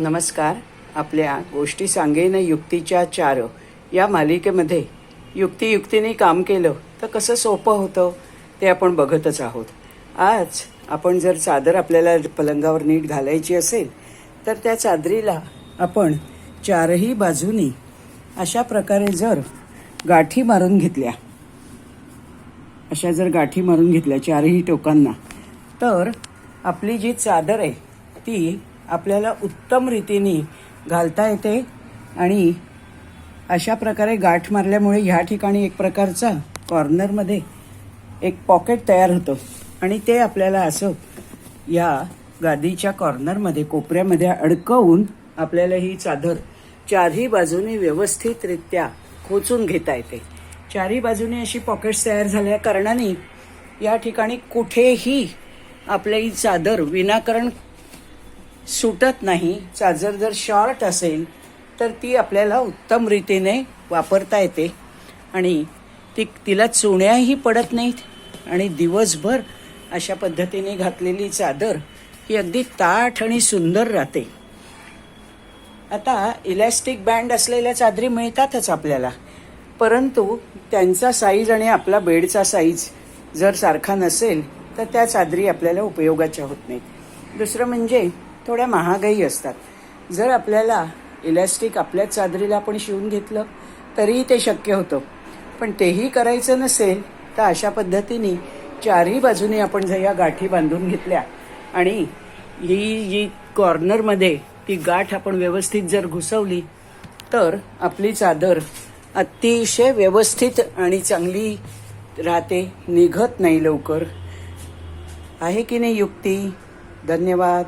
नमस्कार. आपल्या गोष्टी सांगेन युक्तीच्या चार. या मालिकेमध्ये युक्तियुक्तीने काम केलं तर कसं सोपं होतं ते आपण बघतच आहोत. आज आपण जर चादर आपल्याला पलंगावर नीट घालायची असेल तर त्या चादरीला आपण चारही बाजूनी अशा प्रकारे जर गाठी मारून घेतल्या अशा जर गाठी मारून घेतल्या चारही टोकांना तर आपली जी चादर आहे ती आपल्याला उत्तम रीतीने घालता येते आणि अशा प्रकारे गाठ मारल्यामुळे ह्या ठिकाणी एक प्रकारचा कॉर्नरमध्ये एक पॉकेट तयार होतं. आणि ते आपल्याला असं या गादीच्या कॉर्नरमध्ये कोपऱ्यामध्ये अडकवून आपल्याला ही चादर चारही बाजूने व्यवस्थितरित्या खोचून घेता येते. चारही बाजूने अशी पॉकेट्स तयार झाल्या कारणाने या ठिकाणी कुठेही आपली चादर विनाकारण सुटत नाही चादर जर शॉर्ट असेल तर ती आपल्याला उत्तम रीतीने वापरता येते. आणि ती तिला चुण्याही पडत नाहीत. आणि दिवसभर अशा पद्धतीने घातलेली चादर ही अगदी ताठ आणि सुंदर राहते. आता इलॅस्टिक बँड असलेल्या चादरी मिळतातच आपल्याला. परंतु त्यांचा साईज आणि आपला बेडचा साईज जर सारखा नसेल तर त्या चादरी आपल्याला उपयोगाच्या होत नाहीत. दुसरं म्हणजे थोड्या महागाई असतात. जर आपल्याला इलॅस्टिक आपल्याच चादरीला आपण शिवून घेतलं तरीही ते शक्य होतं. पण तेही करायचं नसेल तर अशा पद्धतीने चारही बाजूने आपण जर या गाठी बांधून घेतल्या आणि ही जी कॉर्नरमध्ये ती गाठ आपण व्यवस्थित जर घुसवली तर आपली चादर अतिशय व्यवस्थित आणि चांगली राहते निघत नाही लवकर. आहे की नाही युक्ती? धन्यवाद.